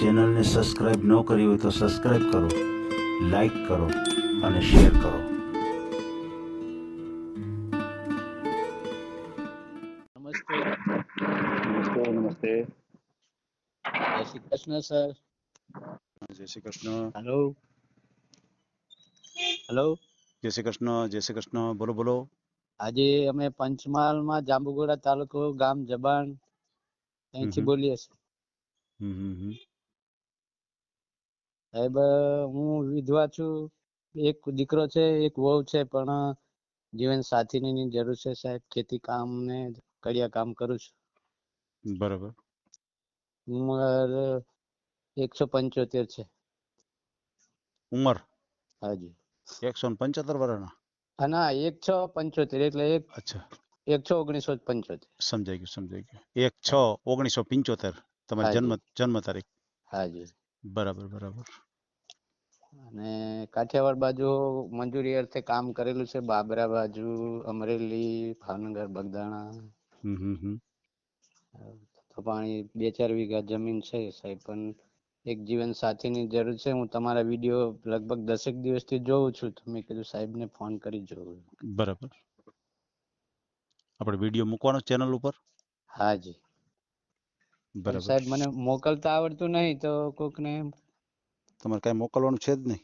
ચેનલને સબસ્ક્રાઇબ ન કરી હોય તો સબસ્ક્રાઇબ કરો લાઈક કરો અને શેર કરો. નમસ્તે. નમસ્તે નમસ્તે. જય શ્રી કૃષ્ણ સર. જય શ્રી કૃષ્ણ. હેલો. હેલો. જય શ્રી કૃષ્ણ જય શ્રી કૃષ્ણ. બોલો બોલો. આજે અમે પંચમહાલમાં જાંબુગોડા તાલુકો ગામ જબાણ. ત્યાંથી બોલીએ છીએ. હમ હમ હમ. સાહેબ હું વિધવા છું. એક દીકરો છે એક વહુ છે પણ જીવન સાથીની જરૂર છે સાહેબ. ખેતી કામ ને કડિયા કામ કરું છું. બરાબર. ઉંમર એકસો પંચોતેર છે. ઉંમર? હાજી. એકસો પંચોતેર વર્ષના? હા ના એક છ પંચોતેર એટલે એક અચ્છા. એક છ ઓગણીસો પંચોતેર. સમજાઈ ગયું સમજાઈ ગયું. એક છ ઓગણીસો પંચોતેર. તમારી જન્મ જન્મ તારીખ. હાજી. બરાબર બરાબર. અને કાઠિયાવાડ બાજુ મંજૂરી અર્થે કામ કરેલું છે બાબરા બાજુ અમરેલી ભાવનગર બગદાણા. તો પાણી બે ચાર વીઘા જમીન છે સાહેબ પણ એક જીવન સાથીની જરૂર છે. હું તમારા વીડિયો લગભગ દસેક દિવસથી જોઉં છું. તો મેં કીધું સાહેબને ફોન કરી જોઉં. બરાબર. આપણે વીડિયો મૂકવાનો ચેનલ ઉપર? હાજી જી. બરાબર. સાહેબ મને મોકલતા આવડતું નહીં તો કોકને તમારે કાંઈ મોકલવાનું છે જ નહીં.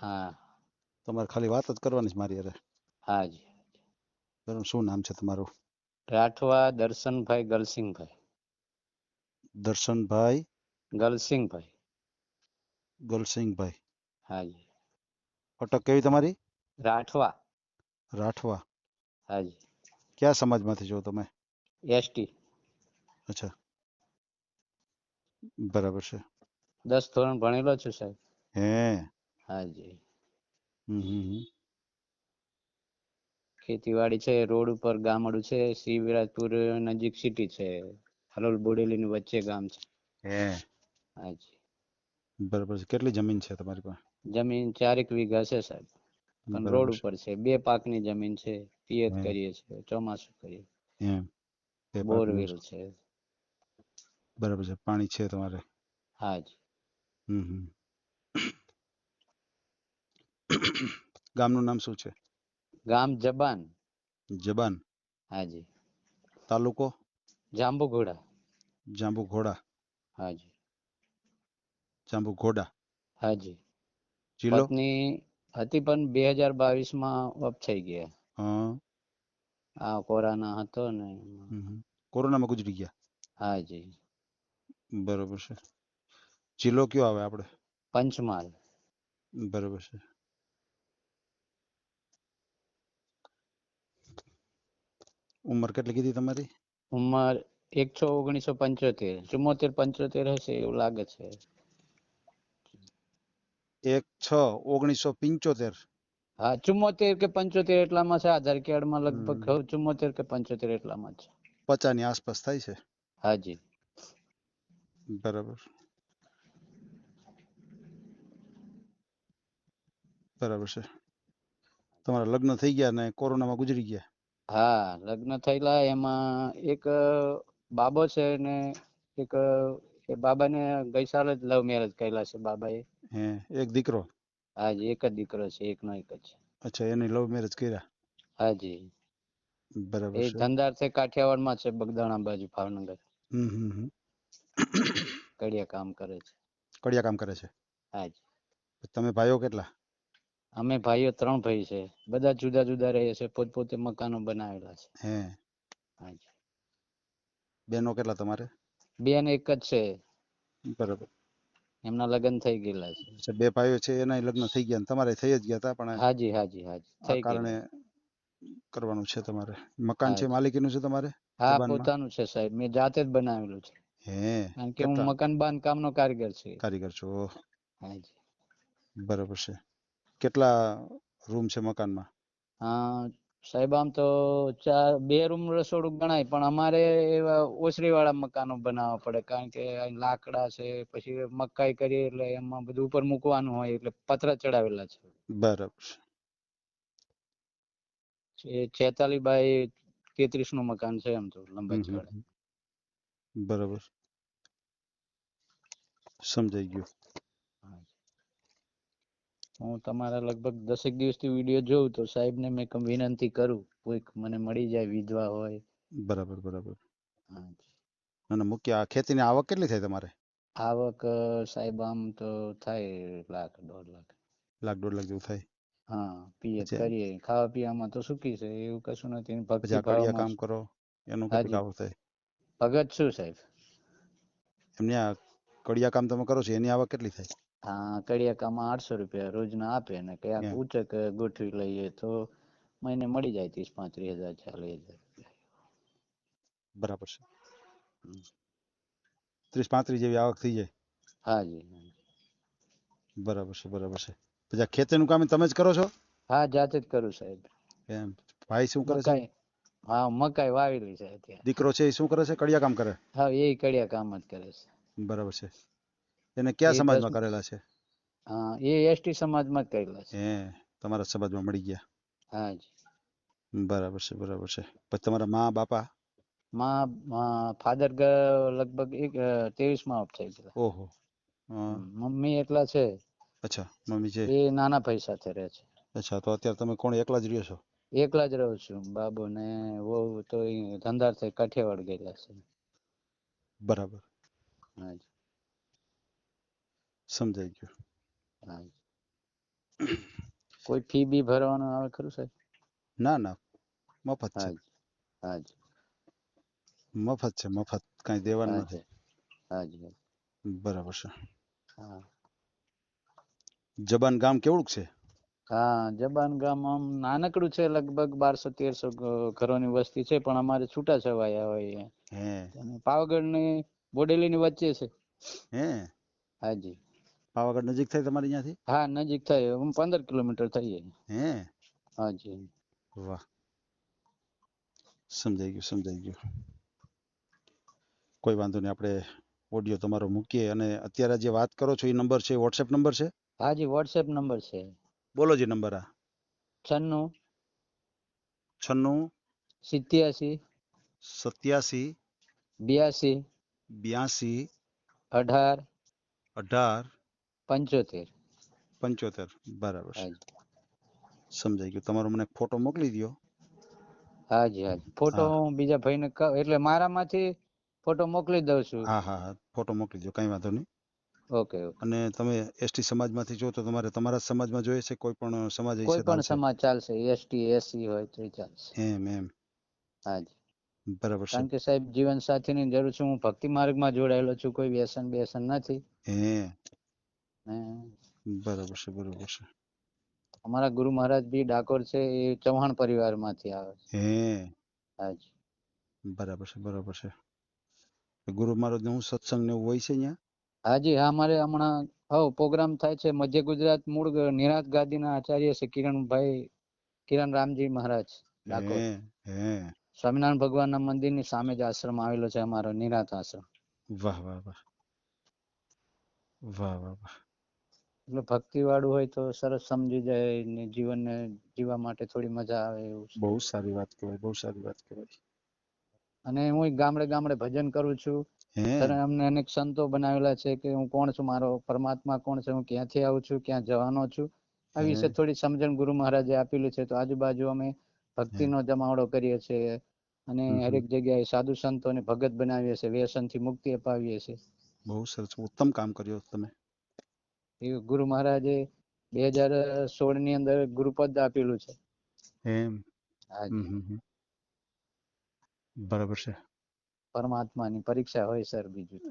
હા. તમારે ખાલી વાત જ કરવાની છે મારી હારે. હાજી બરાબર શું નામ છે તમારું? રાઠવા દર્શનભાઈ ગલસિંહભાઈ દર્શનભાઈ? ગલસિંહભાઈ ગલસિંહભાઈ હાજી અટક કેવી તમારી? રાઠવા. રાઠવા. હાજી કયા સમાજમાંથી છો તમે? એસટી અચ્છા. બરાબર છે. દસ ધોરણ ભણેલો છું સાહેબ. હે. હાજી. ખેતીવાડી છે રોડ ઉપર ગામડું છે શિવરાજપુર નજીક સિટી છે હલોલ બોડેલી ની વચ્ચે ગામ છે. હે. હાજી. બરાબર છે. કેટલી જમીન છે તમારી પાસે? જમીન ચારેક વીઘા છે સાહેબ. પણ રોડ ઉપર છે. બે પાકની જમીન છે પિયત કરીએ છીએ ચોમાસું કરીએ. બોરવેલ છે. છે. બરાબર છે. પાણી છે તમારે. હાજી. હમ ગામનું નામ શું છે? ગામ જબાન. જબાન. હાજી. તાલુકો? જાંબુઘોડા. જાંબુઘોડા. હાજી. જાંબુઘોડા. હાજી. જિલ્લો? પત્ની હતી પણ બે હજાર બાવીસમાં થઈ ગયા. હા. આ કોરોના હતો ને. કોરોનામાં ગુજરી ગયા? હાજી. બરોબર છે. જિલ્લો કયો આવે આપણે પંચમહાલ. બરોબર છે. ઉંમર કેટલી કીધી તમારી? ઉંમર એકસો ઓગણીસો પંચોતેર. ચુમ્મોતેર પંચોતેર હશે એવું લાગે છે. એક છ ઓગણીસો પંચોતેર? હા ચુમ્મોતેર કે પંચોતેર એટલામાં છે. આધાર કાર્ડમાં લગભગ ચુમ્મોતેર કે પંચોતેર એટલામાં છે. પચાની આસપાસ થાય છે? હાજી. બરાબર. બરાબર છે. તમારા લગ્ન થઈ ગયા ને કોરોનામાં ગુજરી ગયા? હા લગ્ન થયેલા એમાં એક બાબો છે ને એક એ બાબાને ગઈ સાલ જ લવ મેરેજ કરેલા છે બાબાએ. હે એક દીકરો? હાજી એક જ દીકરો છે એકનો એક જ. અચ્છા એની લવ મેરેજ કર્યા? હાજી બરાબર એ છે. ધંધાર્થે કાઠિયાવાડમાં છે બગદાણા બાજુ ભાવનગર. હમ હમ કડિયા કામ કરે છે. કડિયા કામ કરે છે? હાજી તમે ભાઈઓ કેટલા? અમે ભાઈઓ ત્રણ ભાઈ છે. બધા જુદા જુદા રહીએ છે પોતપોતે મકાનો બનાવેલા છે. હે. હાજી. બેનો કેટલા તમારે? બેન એક જ છે. બરાબર. એમના લગ્ન થઈ ગયેલા છે. અચ્છા બે ભાઈઓ છે એના લગ્ન થઈ ગયા તમારે? થઈ જ ગયા હતા પણ હાજી હાજી હાજી. થઈ કારણે કરવાનું છે તમારે? મકાન છે. માલિકીનું છે તમારે? હા પોતાનું છે સાહેબ. મેં જાતે જ બનાવેલું છે. હે કારણ કે હું મકાન બાંધકામ નો કારીગર છું. કારીગર છું હાજી. બરાબર છે. કેટલા રૂમ છે મકાનમાં? હા સાહેબ આમ તો ચાર બે રૂમ રસોડું ગણાય પણ અમારે એવા ઓસરી વાળા મકાનો બનાવવા પડે કારણ કે લાકડા છે પછી મકાઈ કરીએ એટલે એમાં બધું ઉપર મૂકવાનું હોય એટલે પતરા ચડાવેલા છે. બરાબર છે. એ છેતાલીસ બાય તેત્રીસનું મકાન છે એમ તો લંબાઈ ચડાય બરાબર. સમજાઈ ગયું. હું તમારા લગભગ દસેક દિવસથી વીડિયો જોઉં તો સાહેબને મેં કમ વિનંતી કરું કોઈક મને મળી જાય વિધવા હોય. બરાબર બરાબર. અને મુખ્ય આ ખેતીની આવક કેટલી થાય તમારે? આવક સાહેબ આમ તો થાય લાખ દોઢ લાખ. લાખ દોઢ લાખ જેવું થાય? હા પીએ કરીએ. ખાવા પીવામાં તો સુખી છે એવું કશું નથી. ભક્તિ કડિયા કામ કરો એનું કેટલી આવક થાય? ભગત શું સાહેબ? એમની આ કડિયા કામ તમે કરો છો એની આવક કેટલી થાય? હા કડિયાકામાં આઠસો રૂપિયા રોજના આપે ને કયા ઉચક ગોઠવી લઈએ તો મહિને મળી જાય ત્રીસ પાંત્રીસ હજાર ચાલીસ હજાર બરાબર છે. ત્રીસ પાંત્રીસ જેવી આવક થઈ જાય. હા જી બરાબર છે બરાબર છે. પછી આ ખેતીનું કામ તમે જ કરો છો? હા જાતે જ કરું સાહેબ. એમ. ભાઈ શું કરે છે? હા મકાઈ વાવેલી છે દીકરો છે એ શું કરે છે? કડિયા કામ કરે? હા એ કડિયા કામ જ કરે છે. બરાબર છે. એને કયા સમાજમાં કરેલા છે? હા એ એસટી સમાજમાં જ કરેલા છે. હે તમારા સમાજમાં મળી ગયા. હાજી બરાબર છે બરાબર છે. પછી તમારા મા બાપા? માં ફાધર લગભગ એક ત્રેવીસમાં ઓફ થઈ ગયા ઓહો. મમ્મી એકલા છે. અચ્છા મમ્મી છે. એ નાના ભાઈ સાથે રહે છે. અચ્છા તો અત્યારે તમે કોણ એકલા જ રહ્યો છો? એકલા જ રહું છું બાબુ ને વહુ તો ધંધાર્થે કાઠિયાવાડ ગયેલા છે. બરાબર. હાજી સમજાઈ ગયું. કોઈ ફી બી ભરવાનું આવે ખરું સાહેબ? ના ના. મફત છે. હાજી મફત છે મફત. કઈ દેવાનું નથી. હાજી બરાબર છે. હા. જબાન ગામ કેવડુંક છે? હા જબાન ગામ આમ નાનકડું છે લગભગ બારસો તેરસો ઘરોની વસ્તી છે પણ અમારે છૂટા છવાયા હોય પાવાગઢ ને બોડેલી ની વચ્ચે છે. હે. હાજી પાવાગઢ નજીક થાય તમારે અહીંયાથી હા નજીક થાય. પંદર કિલોમીટર થઈએ. હે? હાજી વાહ. સમજાઈ ગયું સમજાઈ ગયું. કોઈ વાંધો નહીં આપણે ઓડિયો તમારો મૂકીએ અને અત્યારે જે વાત કરો છો એ નંબર છે વોટ્સએપ નંબર છે? હાજી વોટ્સએપ નંબર છે. બોલો જે નંબર આ. છન્નું. છન્નું. સિત્યાસી. સત્યાસી. બ્યાસી. બ્યાસી. અઢાર. અઢાર. પંચોતેર. પંચોતેર. બરાબર સમજાઈ ગયું. તમારો મને ફોટો મોકલી દો હાજી હાજી. ફોટો હું. બીજા ભાઈને એટલે મારામાંથી ફોટો મોકલી દઉં છું. હા હા હા. ફોટો મોકલી દો કઈ વાંધો નહીં. ઓકે અને તમે એસટી સમાજમાંથી જો તો તમારે તમારા સમાજમાં જોઈએ છે કોઈ પણ સમાજ કોઈ પણ સમાજ ચાલશે. એસટી એસસી હોય તો ચાલશે. એમ એમ. હાજી. બરાબર છે. કારણ કે સાહેબ જીવન સાથીની જરૂર છે. હું ભક્તિ માર્ગમાં જોડાયેલો છું. કોઈ વ્યસન બેસન નથી. હે. બરાબર છે બરાબર છે. અમારા ગુરુ મહારાજ બી ડાકોર છે એ ચૌહાણ પરિવારમાંથી આવે છે. હે. હાજી બરાબર છે બરાબર છે. ગુરુ મહારાજનું સત્સંગ ને હોય છે અહીંયા હાજી હા અમારે હમણાં હવ પ્રોગ્રામ થાય છે મધ્ય ગુજરાત મૂળ નિરાત ગાદીના આચાર્ય છે કિરણભાઈ કિરણ રામજી મહારાજ ડાકોર. હે. સ્વામિનારાયણ ભગવાનના મંદિરની સામે જ આશ્રમ આવેલો છે અમારો નિરાત આશ્રમ. વાહ વાહ વાહ. વાહ વાહ વાહ. એટલે ભક્તિ વાળું હોય તો સરસ સમજી જાય ને જીવનને જીવવા માટે થોડી મજા આવે એવું છે. બહુ સારી વાત કહેવાય બહુ સારી વાત કહેવાય. અને હું ગામડે ગામડે ભજન કરું છું. હે. અમને અનેક સંતો બનાવેલા છે કે હું કોણ છું મારો પરમાત્મા કોણ છે હું ક્યાંથી આવું છું ક્યાં જવાનો છું આ વિશે. થોડી સમજણ ગુરુ મહારાજે આપેલી છે. તો આજુબાજુ અમે ભક્તિનો જમાવડો કરીએ છીએ અને હમ હમ. હરેક જગ્યાએ સાધુ સંતોને ભગત બનાવીએ છીએ વ્યસનથી મુક્તિ અપાવીએ છીએ. બહુ સરસ ઉત્તમ કામ કર્યો તમે. એ ગુરુ મહારાજે બે હજાર સોળની અંદર ગુરુપદ આપેલું છે. એમ. બરાબર છે. પરમાત્માની પરીક્ષા હોય સર બીજું તો.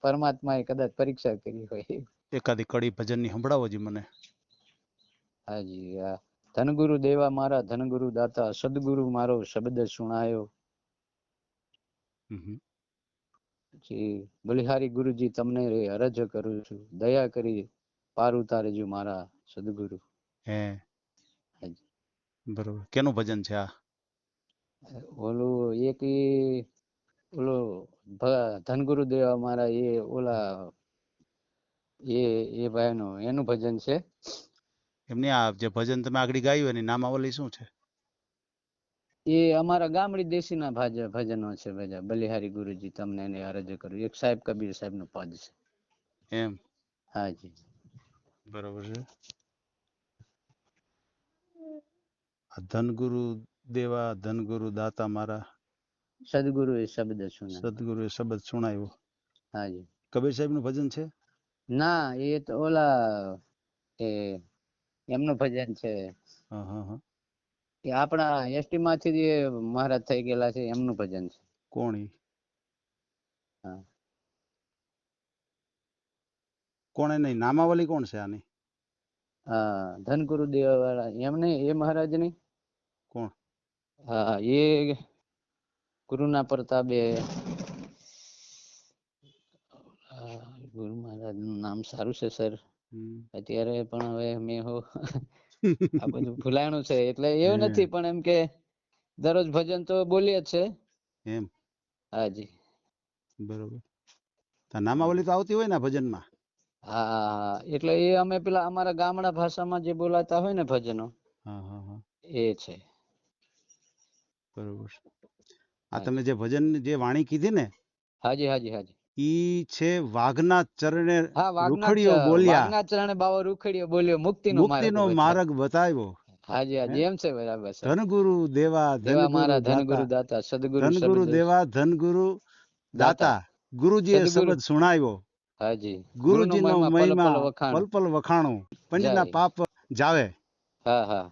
પરમાત્મા એ કદાચ પરીક્ષા કરી હોય. એકાદી કડી ભજનની સંભળાવો જી મને. હાજી આ ધનગુરુ દેવા મારા ધનગુરુ દાતા સદગુરુ મારો શબ્દ સુણાયો. પછી બલિહારી ગુરુજી તમને અરજ કરું છું. દયા કરી પાર ઉતારજો મારા સદગુરુ. હે. બરોબર. કેનું ભજન છે આ? ઓલું એક ઓલો ધનગુરુ દેવા મારા એ ઓલા એ એ ભાઈનો એનું ભજન છે. એમને આ જે ભજન તમે આગળ ગાયું એની નામાવલી શું છે? એ અમારા ગામડી દેશીના ભાજ ભજનો છે બધા. બલિહારી ગુરુજી તમને એને અરજ કરું. એક સાહેબ કબીર સાહેબનું પદ છે. એમ? હાજી બરાબર છે. ધનગુરુ દેવા ધનગુરુ દાતા મારા. સદગુરુ એ શબ્દ સુના. એ શબ્દ સુણાવ્યો હાજી કબીર સાહેબનું ભજન છે? ના એ તો ઓલા એ એમનું ભજન છે. હા હા હા. એ આપણા એસટી માંથી જે મહારાજ થઈ ગયેલા છે એમનું ભજન છે. કોણ? કોણે હા. કોણ નહીં? નામાવલી કોણ છે આની? હા ધનગુરુ દેવા વાળા એમને એ મહારાજ નહીં કોણ? હા એ ગુરુના પ્રતાપે ગુરુ મહારાજનું નામ સારું છે સર. અત્યારે પણ હવે મેં હો આ બધું ભૂલાણું છે એટલે એવું નથી પણ એમ કે દરરોજ ભજન તો બોલીએ જ છે. એમ. હાજી. બરોબર. નામાવલી તો આવતી હોય ને ભજનમાં? હા એટલે એ અમે પેલા અમારા ગામડા ભાષામાં જે બોલાતા હોય ને ભજનો એ છે. બરોબર. આ. તમે જે ભજન જે વાણી કીધી ને? હાજી હાજી હાજી. ઈ છે વાઘના ચરણે રૂખડીઓ બોલ્યા. વાઘના ચરણે બાવા રૂખડીઓ બોલ્યો મુક્તિનો માર્ગ મુક્તિનો માર્ગ બતાવ્યો. હાજી હાજી એમ છે બરાબર છે. ધનગુરુ દેવા દેવા મારા ધનગુરુ દાતા સદગુરુ ધનગુરુ દેવા ધનગુરુ દાતા. ગુરુજીએ. શબ્દ સુણાવ્યો. હાજી. ગુરુજીનો મહિમા પલ પલ મહિમા વખાણ. પંડિતના પાપ જાવે. હા હા.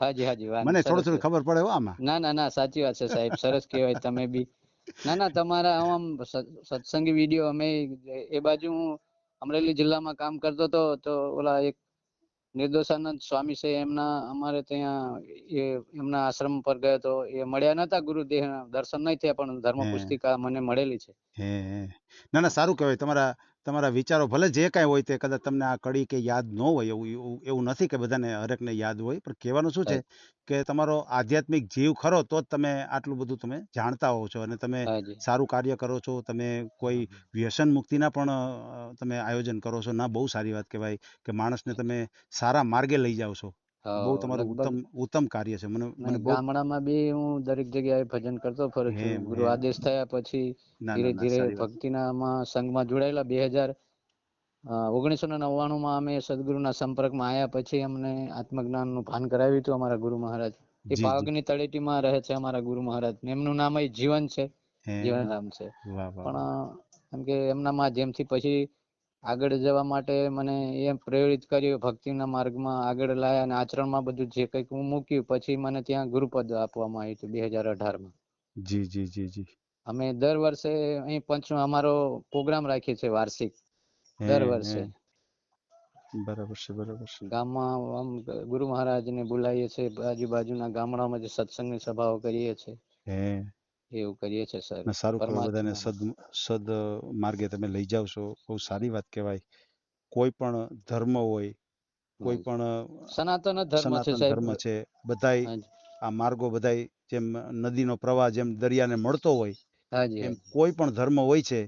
હાજી હાજી મને થોડું થોડું ખબર પડે આમાં. ના ના ના સાચી વાત છે સાહેબ. સરસ કહેવાય. તમે બી ના ના, તમારા આમ સત્સંગી વીડિયો અમે એ બાજુ અમરેલી જિલ્લામાં કામ કરતો હતો, તો ઓલા એક નિર્દોષાનંદ સ્વામી છે, એમના અમારે ત્યાં એ, એમના આશ્રમ પર ગયો તો એ મળ્યા નતા ગુરુદેવ દર્શન નહીં થયા, પણ ધર્મ પુસ્તિકા મને મળેલી છે. ના ના, સારું કહેવાય. તમારા તમારા વિચારો ભલે જે કાંઈ હોય તે કદાચ તમને આ કડી કે યાદ ન હોય એવું એવું એવું નથી કે બધાને હરેકને યાદ હોય પણ કહેવાનું શું છે કે તમારો આધ્યાત્મિક જીવ ખરો તો જ તમે આટલું બધું તમે જાણતા હોવ છો અને તમે સારું કાર્ય કરો છો તમે કોઈ વ્યસન મુક્તિના પણ અ, તમે આયોજન કરો છો ના બહુ સારી વાત કહેવાય કે માણસને તમે સારા માર્ગે લઈ જાઓ છો. બહુ તમારું ઉત્તમ ઉત્તમ કાર્ય છે. મને મને ગામડામાં બી હું દરેક જગ્યાએ ભજન કરતો ફરું છું ગુરુ આદેશ થયા પછી ધીરે ધીરે ભક્તિનામાં સંઘમાં જોડાયેલા બે હજાર ઓગણીસો ને નવ્વાણું માં અમે સદગુરુના સંપર્કમાં આવ્યા પછી અમને આત્મજ્ઞાનનું ભાન કરાવ્યું હતું અમારા ગુરુ મહારાજ. એ પાવકની તળેટીમાં રહે છે અમારા ગુરુ મહારાજ. એમનું નામ જીવન છે. જીવન નામ છે. પણ. એમ કે એમનામાં જેમથી પછી આગળ જવા માટે મને એમ પ્રેરિત કર્યું ભક્તિના માર્ગમાં આગળ લાયા અને આચરણમાં બધું જે કંઈક હું મૂક્યું પછી મને ત્યાં ગુરુપદ આપવામાં આવ્યું હતું બે હજાર અઢારમાં. જી જી જી જી. અમે દર વર્ષે અહીં પંચ અમારો પ્રોગ્રામ રાખીએ છીએ વાર્ષિક. દર વર્ષે. બરાબર છે બરાબર છે. ગામમાં આમ ગુરુ મહારાજને બોલાવીએ છીએ આજુબાજુના ગામડામાં જે સત્સંગની સભાઓ કરીએ છીએ. એવું કરીએ છીએ સર. સારું કરો બધાને સદ સદ માર્ગે તમે લઈ જાવ છો. બહુ સારી વાત કહેવાય. કોઈ પણ ધર્મ હોય કોઈ પણ સનાતન ધર્મ છે ધર્મ છે બધાય આ માર્ગો બધાય જેમ નદીનો પ્રવાહ જેમ દરિયાને મળતો હોય એમ કોઈ પણ ધર્મ હોય છે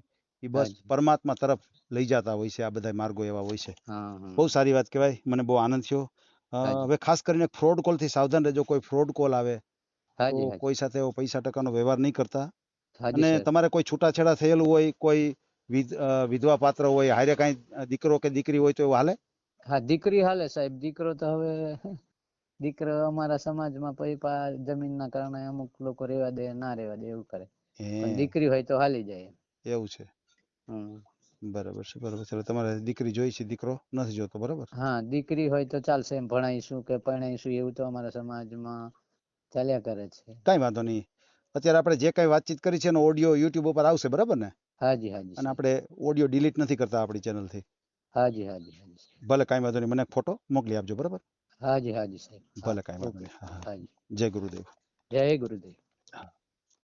એ બસ પરમાત્મા તરફ લઈ જતા હોય છે આ બધા માર્ગો એવા હોય છે. બહુ સારી વાત કહેવાય. મને બહુ આનંદ થયો. હવે ખાસ કરીને ફ્રોડ કોલથી સાવધાન રહેજો. કોઈ ફ્રોડ કોલ આવે તો કોઈ સાથે એવો પૈસા ટકાનો વ્યવહાર નહીં કરતા. અને તમારે કોઈ છૂટાછેડા થયેલું હોય કોઈ વિધવા પાત્ર હોય હારે કાંઈ દીકરો કે દીકરી હોય તો એવું હાલે? હા દીકરી હાલે સાહેબ. દીકરો તો હવે દીકરો અમારા સમાજમાં પછી પા જમીનના કારણે અમુક લોકો રેવા દે ના રેવા દે એવું કરે. દીકરી હોય તો હાલી જાય. એવું છે. બરાબર છે બરાબર છે. તમારે દીકરી જોઈ છે દીકરો? નથી જોતો બરાબર? હા દીકરી હોય તો ચાલશે એમ ભણાઈશું કે પરણાઈશું એવું તો અમારા સમાજમાં ચાલ્યા કરે છે. કાંઈ વાંધો નહીં. અત્યારે આપણે જે કાંઈ વાતચીત કરી છે એનો ઓડિયો યુટ્યુબ ઉપર આવશે બરાબર ને? હાજી હાજી અને આપણે ઓડિયો ડિલીટ નથી કરતા આપણી ચેનલથી હાજી હાજી હાજી ભલે કાંઈ વાંધો નહીં મને ફોટો મોકલી આપજો બરાબર? હાજી હાજી સાહેબ. ભલે કાંઈ વાંધો નહીં. જય ગુરુદેવ. જય ગુરુદેવ.